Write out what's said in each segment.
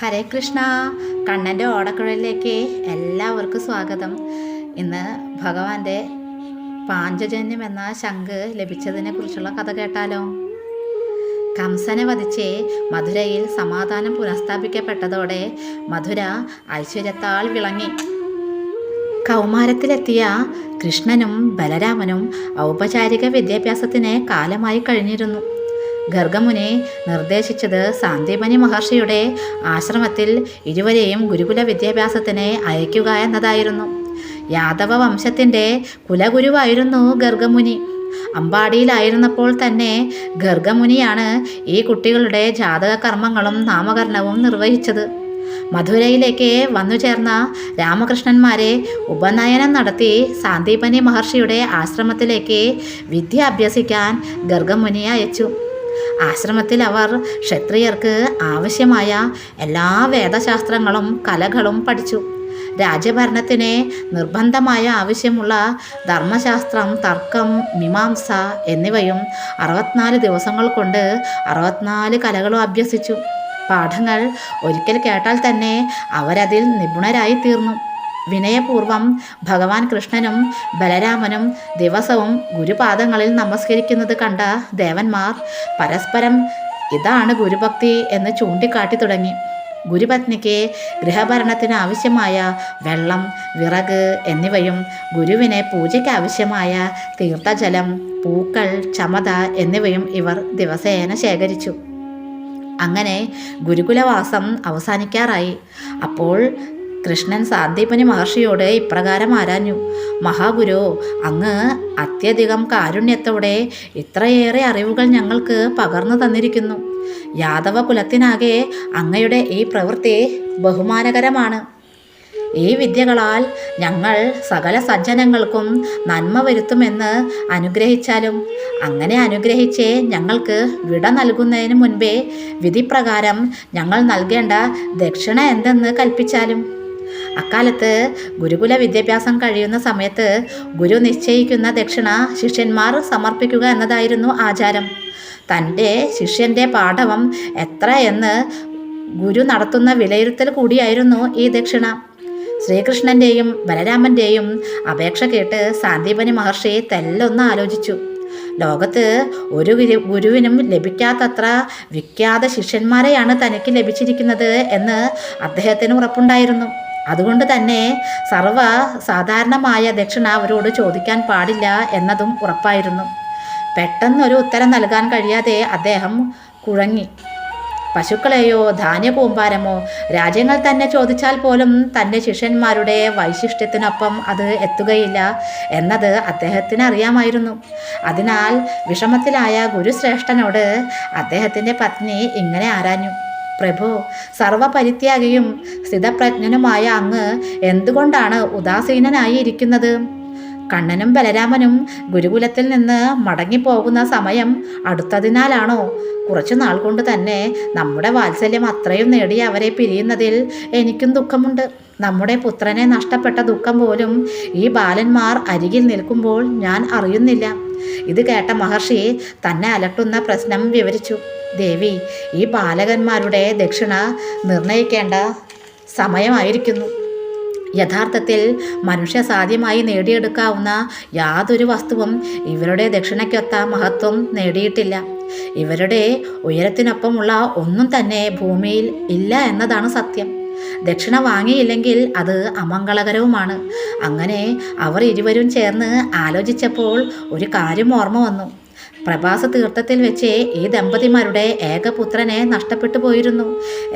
ഹരേ കൃഷ്ണ. കണ്ണന്റെ ഓടക്കുഴലിലേക്ക് എല്ലാവർക്കും സ്വാഗതം. ഇന്ന് ഭഗവാന്റെ പാഞ്ചജന്യം എന്ന ശംഖ് ലഭിച്ചതിനെ കുറിച്ചുള്ള കഥ കേട്ടാലോ? കംസനെ വധിച്ച് മധുരയിൽ സമാധാനം പുനഃസ്ഥാപിക്കപ്പെട്ടതോടെ മധുര ഐശ്വര്യത്താൽ വിളങ്ങി. കൗമാരത്തിലെത്തിയ കൃഷ്ണനും ബലരാമനും ഔപചാരിക വിദ്യാഭ്യാസത്തിന് കാലമായി കഴിഞ്ഞിരുന്നു. ഗർഗമുനി നിർദ്ദേശിച്ചത് സാന്ദീപനി മഹർഷിയുടെ ആശ്രമത്തിൽ ഇരുവരെയും ഗുരുകുല വിദ്യാഭ്യാസത്തിന് അയക്കുക എന്നതായിരുന്നു. യാദവ വംശത്തിന്റെ കുലഗുരുവായിരുന്നു ഗർഗമുനി. അമ്പാടിയിലായിരുന്നപ്പോൾ തന്നെ ഗർഗമുനിയാണ് ഈ കുട്ടികളുടെ ജാതക കർമ്മങ്ങളും നാമകരണവും നിർവഹിച്ചത്. മധുരയിലേക്ക് വന്നു ചേർന്ന രാമകൃഷ്ണന്മാരെ ഉപനയനം നടത്തി സാന്ദീപനി മഹർഷിയുടെ ആശ്രമത്തിലേക്ക് വിദ്യ അഭ്യസിക്കാൻ ഗർഗമുനി അയച്ചു. ആശ്രമത്തിൽ അവർ ക്ഷത്രിയർക്ക് ആവശ്യമായ എല്ലാ വേദശാസ്ത്രങ്ങളും കലകളും പഠിച്ചു. രാജ്യഭരണത്തിന് നിർബന്ധമായ ആവശ്യമുള്ള ധർമ്മശാസ്ത്രം തർക്കം മീമാംസ എന്നിവയും അറുപത്തിനാല് ദിവസങ്ങൾ കൊണ്ട് അറുപത്തിനാല് കലകളും അഭ്യസിച്ചു. പാഠങ്ങൾ ഒരിക്കൽ കേട്ടാൽ തന്നെ അവരതിൽ നിപുണരായി തീർന്നു. വിനയപൂർവം ഭഗവാൻ കൃഷ്ണനും ബലരാമനും ദിവസവും ഗുരുപാദങ്ങളിൽ നമസ്കരിക്കുന്നത് കണ്ട ദേവന്മാർ പരസ്പരം ഇതാണ് ഗുരുഭക്തി എന്ന് ചൂണ്ടിക്കാട്ടി തുടങ്ങി. ഗുരുപത്നിക്ക് ഗൃഹഭരണത്തിന് ആവശ്യമായ വെള്ളം വിറക് എന്നിവയും ഗുരുവിനെ പൂജയ്ക്ക് ആവശ്യമായ തീർത്ഥജലം പൂക്കൾ ചമത എന്നിവയും ഇവർ ദിവസേന ശേഖരിച്ചു. അങ്ങനെ ഗുരുകുലവാസം അവസാനിക്കാറായി. അപ്പോൾ കൃഷ്ണൻ സാന്ദീപനി മഹർഷിയോട് ഇപ്രകാരം ആരാഞ്ഞു. മഹാഗുരു അങ്ങ് അത്യധികം കാരുണ്യത്തോടെ ഇത്രയേറെ അറിവുകൾ ഞങ്ങൾക്ക് പകർന്നു തന്നിരിക്കുന്നു. യാദവ കുലത്തിനാകെ അങ്ങയുടെ ഈ പ്രവൃത്തി ബഹുമാനകരമാണ്. ഈ വിദ്യകളാൽ ഞങ്ങൾ സകല സജ്ജനങ്ങൾക്കും നന്മ വരുത്തുമെന്ന് അനുഗ്രഹിച്ചാലും അങ്ങനെ അനുഗ്രഹിച്ച് ഞങ്ങൾക്ക് വിട നൽകുന്നതിന് മുൻപേ വിധിപ്രകാരം ഞങ്ങൾ നൽകേണ്ട ദക്ഷിണ എന്തെന്ന് കൽപ്പിച്ചാലും അക്കാലത്ത് ഗുരുകുല വിദ്യാഭ്യാസം കഴിയുന്ന സമയത്ത് ഗുരു നിശ്ചയിക്കുന്ന ദക്ഷിണ ശിഷ്യന്മാർ സമർപ്പിക്കുക എന്നതായിരുന്നു ആചാരം. തന്റെ ശിഷ്യന്റെ പാഠവം എത്ര എന്ന് ഗുരു നടത്തുന്ന വിലയിരുത്തൽ കൂടിയായിരുന്നു ഈ ദക്ഷിണ. ശ്രീകൃഷ്ണന്റെയും ബലരാമന്റെയും അപേക്ഷ കേട്ട് സാന്ദീപനി മഹർഷി തെല്ലൊന്ന് ആലോചിച്ചു. ലോകത്ത് ഒരു ഗുരു ഗുരുവിനും ലഭിക്കാത്തത്ര വിഖ്യാത ശിഷ്യന്മാരെയാണ് തനിക്ക് ലഭിച്ചിരിക്കുന്നത് എന്ന് അദ്ദേഹത്തിന് ഉറപ്പുണ്ടായിരുന്നു. അതുകൊണ്ട് തന്നെ സർവ സാധാരണമായ ദക്ഷിണ അവരോട് ചോദിക്കാൻ പാടില്ല എന്നതും ഉറപ്പായിരുന്നു. പെട്ടെന്നൊരു ഉത്തരം നൽകാൻ കഴിയാതെ അദ്ദേഹം കുഴങ്ങി. പശുക്കളെയോ ധാന്യകൂമ്പാരമോ രാജ്യങ്ങൾ തന്നെ ചോദിച്ചാൽ പോലും തന്റെ ശിഷ്യന്മാരുടെ വൈശിഷ്ട്യത്തിനൊപ്പം അത് എത്തുകയില്ല എന്നത് അദ്ദേഹത്തിന് അറിയാമായിരുന്നു അതിനാൽ വിഷമത്തിലായ ഗുരുശ്രേഷ്ഠനോട് അദ്ദേഹത്തിന്റെ പത്നി ഇങ്ങനെ ആരാഞ്ഞു. പ്രഭു സർവപരിത്യാഗിയും സ്ഥിതപ്രജ്ഞനുമായ അങ്ങ് എന്തുകൊണ്ടാണ് ഉദാസീനനായി ഇരിക്കുന്നത്? കണ്ണനും ബലരാമനും ഗുരുകുലത്തിൽ നിന്ന് മടങ്ങിപ്പോകുന്ന സമയം അടുത്തതിനാലാണോ? കുറച്ചു നാൾ കൊണ്ട് തന്നെ നമ്മുടെ വാത്സല്യം അത്രയും നേടി അവരെ പിരിയുന്നതിൽ എനിക്കും ദുഃഖമുണ്ട്. നമ്മുടെ പുത്രനെ നഷ്ടപ്പെട്ട ദുഃഖം പോലും ഈ ബാലന്മാർ അരികിൽ നിൽക്കുമ്പോൾ ഞാൻ അറിയുന്നില്ല. ഇത് കേട്ട മഹർഷി തന്നെ അലട്ടുന്ന പ്രശ്നം വിവരിച്ചു. ദേവി ഈ ബാലകന്മാരുടെ ദക്ഷിണ നിർണയിക്കേണ്ട സമയമായിരിക്കുന്നു. യഥാർത്ഥത്തിൽ മനുഷ്യ സാധ്യമായി നേടിയെടുക്കാവുന്ന യാതൊരു വസ്തുവും ഇവരുടെ ദക്ഷിണയ്ക്കൊത്ത മഹത്വം നേടിയിട്ടില്ല. ഇവരുടെ ഉയരത്തിനൊപ്പമുള്ള ഒന്നും തന്നെ ഭൂമിയിൽ ഇല്ല എന്നതാണ് സത്യം. ദക്ഷിണ വാങ്ങിയില്ലെങ്കിൽ അത് അമംഗളകരവുമാണ്. അങ്ങനെ അവർ ഇരുവരും ചേർന്ന് ആലോചിച്ചപ്പോൾ ഒരു കാര്യം ഓർമ്മ വന്നു. പ്രഭാസ തീർത്ഥത്തിൽ വെച്ച് ഈ ദമ്പതിമാരുടെ ഏകപുത്രനെ നഷ്ടപ്പെട്ടു പോയിരുന്നു.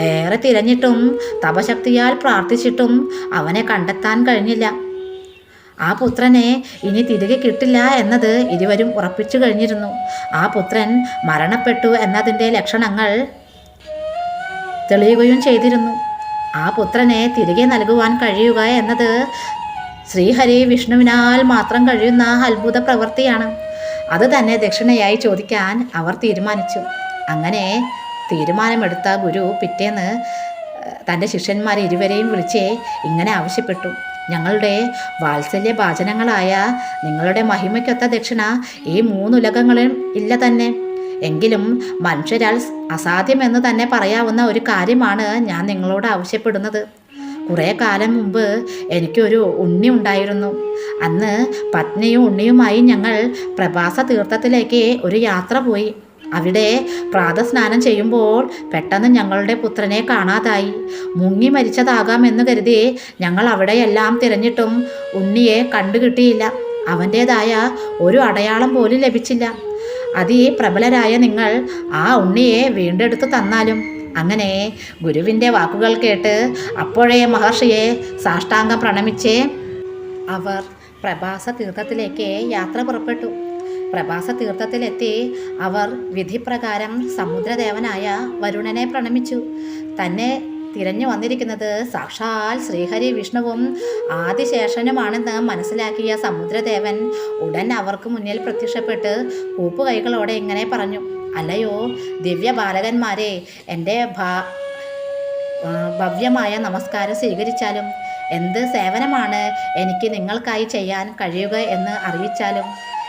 ഏറെ തിരഞ്ഞിട്ടും തപശക്തിയാൽ പ്രാർത്ഥിച്ചിട്ടും അവനെ കണ്ടെത്താൻ കഴിഞ്ഞില്ല. ആ പുത്രനെ ഇനി തിരികെ കിട്ടില്ല എന്നത് ഇരുവരും ഉറപ്പിച്ചു കഴിഞ്ഞിരുന്നു. ആ പുത്രൻ മരണപ്പെട്ടു എന്നതിന്റെ ലക്ഷണങ്ങൾ തെളിയുകയും ചെയ്തിരുന്നു. ആ പുത്രനെ തിരികെ നൽകുവാൻ കഴിയുക എന്നത് ശ്രീഹരി വിഷ്ണുവിനാൽ മാത്രം കഴിയുന്ന അത്ഭുത പ്രവൃത്തിയാണ്. അത് തന്നെ ദക്ഷിണയായി ചോദിക്കാൻ അവർ തീരുമാനിച്ചു. അങ്ങനെ തീരുമാനമെടുത്ത ഗുരു പിറ്റേന്ന് തന്റെ ശിഷ്യന്മാരെ ഇരുവരെയും വിളിച്ച് ഇങ്ങനെ ആവശ്യപ്പെട്ടു. ഞങ്ങളുടെ വാത്സല്യ ഭാചനങ്ങളായ നിങ്ങളുടെ മഹിമയ്ക്കൊത്ത ദക്ഷിണ ഈ മൂന്നുലകങ്ങളും ഇല്ല തന്നെ. എങ്കിലും മനുഷ്യരാൽ അസാധ്യമെന്ന് തന്നെ പറയാവുന്ന ഒരു കാര്യമാണ് ഞാൻ നിങ്ങളോട് ആവശ്യപ്പെടുന്നത്. കുറേ കാലം മുമ്പ് എനിക്കൊരു ഉണ്ണി ഉണ്ടായിരുന്നു. അന്ന് പത്നിയും ഉണ്ണിയുമായി ഞങ്ങൾ പ്രഭാസ തീർത്ഥത്തിലേക്ക് ഒരു യാത്ര പോയി. അവിടെ പ്രാതസ്നാനം ചെയ്യുമ്പോൾ പെട്ടെന്ന് ഞങ്ങളുടെ പുത്രനെ കാണാതായി. മുങ്ങി മരിച്ചതാകാമെന്ന് കരുതി ഞങ്ങൾ അവിടെയെല്ലാം തിരഞ്ഞിട്ടും ഉണ്ണിയെ കണ്ടുകിട്ടിയില്ല. അവന്റേതായ ഒരു അടയാളം പോലും ലഭിച്ചില്ല. അതി പ്രബലരായ നിങ്ങൾ ആ ഉണ്ണിയെ വീണ്ടെടുത്ത് തന്നാലും അങ്ങനെ ഗുരുവിന്റെ വാക്കുകൾ കേട്ട് അപ്പോഴേ മഹർഷിയെ സാഷ്ടാംഗം പ്രണമിച്ച് അവർ പ്രഭാസ തീർത്ഥത്തിലേക്ക് യാത്ര പുറപ്പെട്ടു. പ്രഭാസ തീർത്ഥത്തിലെത്തി അവർ വിധിപ്രകാരം സമുദ്രദേവനായ വരുണനെ പ്രണമിച്ചു. തന്നെ തിരഞ്ഞു വന്നിരിക്കുന്നത് സാക്ഷാൽ ശ്രീഹരി വിഷ്ണുവും ആദിശേഷനുമാണെന്ന് മനസ്സിലാക്കിയ സമുദ്രദേവൻ ഉടൻ അവർക്ക് മുന്നിൽ പ്രത്യക്ഷപ്പെട്ട് കൂപ്പുകൈകളോടെ ഇങ്ങനെ പറഞ്ഞു അല്ലയോ ദിവ്യ ബാലകന്മാരെ എന്റെ ഭാ ഭവ്യമായ നമസ്കാരം സ്വീകരിച്ചാലും എന്ത് സേവനമാണ് എനിക്ക് നിങ്ങൾക്കായി ചെയ്യാൻ കഴിയുക എന്ന് അറിയിച്ചാലും?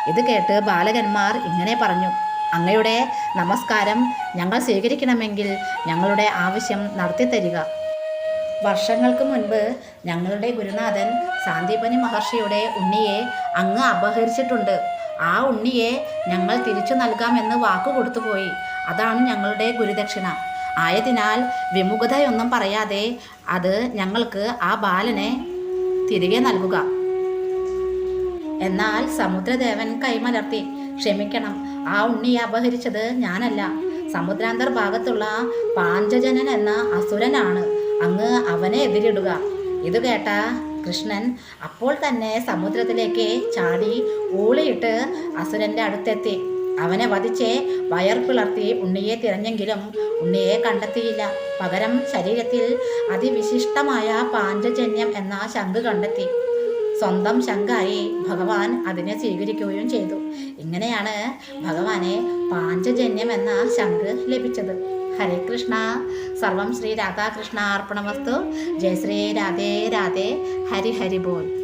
ഇത് കേട്ട് ബാലകന്മാർ ഇങ്ങനെ പറഞ്ഞു അങ്ങയുടെ നമസ്കാരം ഞങ്ങൾ സ്വീകരിക്കണമെങ്കിൽ ഞങ്ങളുടെ ആവശ്യം നടത്തിത്തരിക വർഷങ്ങൾക്ക് മുൻപ് ഞങ്ങളുടെ ഗുരുനാഥൻ സാന്ദീപനി മഹർഷിയുടെ ഉണ്ണിയെ അങ്ങ് അപഹരിച്ചിട്ടുണ്ട്. ആ ഉണ്ണിയെ ഞങ്ങൾ തിരിച്ചു നൽകാമെന്ന് വാക്കു കൊടുത്തുപോയി അതാണ് ഞങ്ങളുടെ ഗുരുദക്ഷിണ. ആയതിനാൽ വിമുഖതയൊന്നും പറയാതെ അത് ഞങ്ങൾക്ക് ആ ബാലനെ തിരികെ നൽകുക. എന്നാൽ സമുദ്രദേവൻ കൈമലർത്തി ക്ഷമിക്കണം. ആ ഉണ്ണിയെ അപഹരിച്ചത് ഞാനല്ല. സമുദ്രാന്തർ ഭാഗത്തുള്ള പാഞ്ചജനൻ എന്ന അസുരനാണ്. അങ്ങ് അവനെ എതിരിടുക. ഇത് കേട്ട കൃഷ്ണൻ അപ്പോൾ തന്നെ സമുദ്രത്തിലേക്ക് ചാടി ഊളിയിട്ട് അസുരന്റെ അടുത്തെത്തി. അവനെ വധിച്ച് വയർ പിളർത്തി ഉണ്ണിയെ തിരഞ്ഞെങ്കിലും ഉണ്ണിയെ കണ്ടെത്തിയില്ല. പകരം ശരീരത്തിൽ അതിവിശിഷ്ടമായ പാഞ്ചജന്യം എന്ന ശംഖ് കണ്ടെത്തി. സ്വന്തം ശങ്കായി ഭഗവാൻ അതിനെ സ്വീകരിക്കുകയും ചെയ്തു. ഇങ്ങനെയാണ് ഭഗവാനെ പാഞ്ചജന്യം എന്ന ശംഖ് ലഭിച്ചത്. ഹരേ കൃഷ്ണ. സർവം ശ്രീ രാധാകൃഷ്ണ അർപ്പണമസ്തു. ജയ ശ്രീ രാധേ രാധേ. ഹരി ഹരി ബോൽ